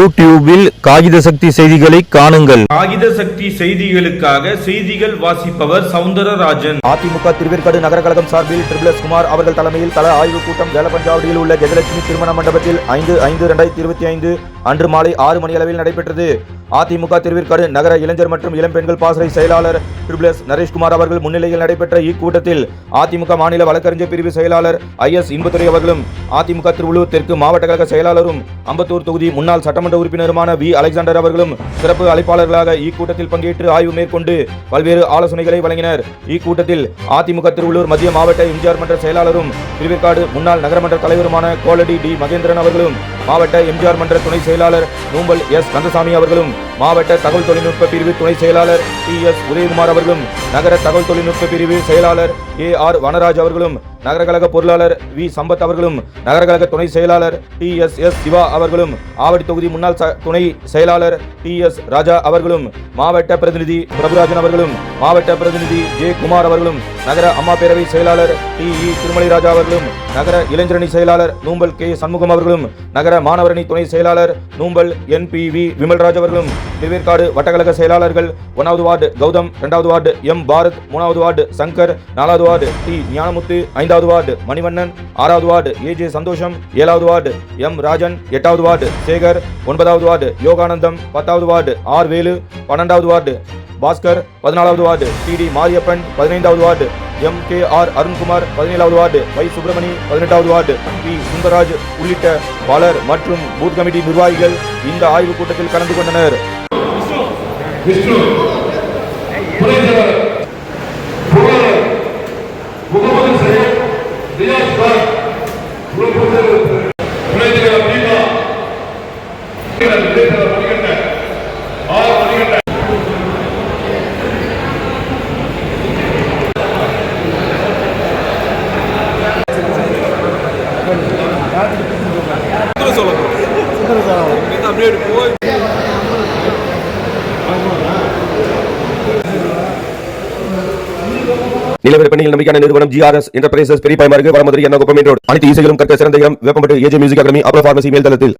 யூடியூபில் காகித சக்தி செய்திகளை காணுங்கள். காகித சக்தி செய்திகளுக்காக செய்திகள் வாசிப்பவர் சவுந்தரராஜன். அதிமுக திருவேற்காடு நகர கழகம் சார்பில் ட்ரிபிள் குமார் அவர்கள் தலைமையில் தல ஆய்வுக் கூட்டம் வேலப்பஞ்சாவடியில் உள்ள கஜலட்சுமி திருமண மண்டபத்தில் ஐந்து ஐந்து இரண்டாயிரத்தி இருபத்தி ஐந்து அன்று மாலை ஆறு மணி அளவில் நடைபெற்றது. அதிமுக திருவிற்காடு நகர இளைஞர் மற்றும் இளம்பெண்கள் பாசறை செயலாளர் ட்ரிபிள் எஸ் நரேஷ்குமார் அவர்கள் முன்னிலையில் நடைபெற்ற இக்கூட்டத்தில் அதிமுக மாநில வழக்கறிஞர் பிரிவு செயலாளர் ஐ எஸ் இன்பத்துறை அவர்களும் அதிமுக திருவள்ளூர் தெற்கு மாவட்ட கழக செயலாளரும் அம்பத்தூர் தொகுதி முன்னாள் சட்டமன்ற உறுப்பினருமான வி அலெக்சாண்டர் அவர்களும் சிறப்பு அழைப்பாளர்களாக இக்கூட்டத்தில் பங்கேற்று ஆய்வு மேற்கொண்டு பல்வேறு ஆலோசனைகளை வழங்கினர். இக்கூட்டத்தில் அதிமுக திருவள்ளூர் மத்திய மாவட்ட எம்ஜிஆர் மன்ற செயலாளரும் திருவேற்காடு முன்னாள் நகரமன்ற தலைவருமான கோலடி டி மகேந்திரன் அவர்களும் மாவட்ட எம்ஜிஆர் மன்ற துணை செயலாளர் நூம்பல் எஸ் கந்தசாமி அவர்களும் மாவட்ட தகவல் தொழில்நுட்ப பிரிவு துணை செயலாளர் டி எஸ் உதயகுமார் அவர்களும் நகர தகவல் தொழில்நுட்ப பிரிவு செயலாளர் ஏ ஆர் வனராஜ் அவர்களும் நகர கழக பொருளாளர் வி சம்பத் அவர்களும் நகர கழக துணை செயலாளர் டி எஸ் எஸ் சிவா அவர்களும் ஆவடி தொகுதி முன்னாள் துணை செயலாளர் டி எஸ் ராஜா அவர்களும் மாவட்ட பிரதிநிதி பிரபுராஜன் அவர்களும் மாவட்ட பிரதிநிதி ஜே குமார் அவர்களும் நகர அம்மா பேரவை செயலாளர் டி இ திருமலை ராஜா அவர்களும் நகர இளைஞரணி செயலாளர் நூம்பல் கே சண்முகம் அவர்களும் நகர மாணவரணி துணை செயலாளர் Noombal N P V Vimalraj அவர்களும் திருவேற்காடு வட்டக்கழக செயலாளர்கள் ஒன்றாவது வார்டு கௌதம் இரண்டாவது வார்டு எம் பாரத் மூணாவது வார்டு சங்கர் நாலாவது வார்டு டி ஞானமுத்து ஐந்தாவது வார்டு மணிவண்ணன் ஆறாவது வார்டு ஏ ஜே சந்தோஷம் ஏழாவது வார்டு எம் ராஜன் எட்டாவது வார்டு சேகர் ஒன்பதாவது வார்டு யோகானந்தம் பத்தாவது வார்டு ஆர் வேலு பன்னெண்டாவது வார்டு பாஸ்கர் பதினாலாவது வார்டு டி டி மாரியப்பன் பதினைந்தாவது ward M K R Arunkumar பதினேழாவது வார்டு வை சுப்பிரமணி பதினெட்டாவது வார்டு பி சுந்தரராஜ் உள்ளிட்ட பலர் மற்றும் பூத் கமிட்டி நிர்வாகிகள் இந்த ஆய்வுக் கூட்டத்தில் கலந்து கொண்டனர். விஷ்ணு துணைத்தலைவர் புகழர் முகமது சையத் ரியாஸ் கான் துணைத்தலைவர் துணைத்தலைவர் தீபா துணைத்தலைவர் மணிகண்டன் ஆர் பணியில் நம்பிக்கையான நிறுவனம் ஜிஆர்எஸ் என்டர்பிரைசஸ் பெரிய பாய்மார்க்கு வரமதுரை என்ன குப்பமேட்டோடு அனைத்து இசைகளும் கற்க சிறந்த இடம் வேப்பம்பட்டு ஏஜே மியூசிக் அகாடமி அப்ரோ பார்மசி மேல் தளத்தில்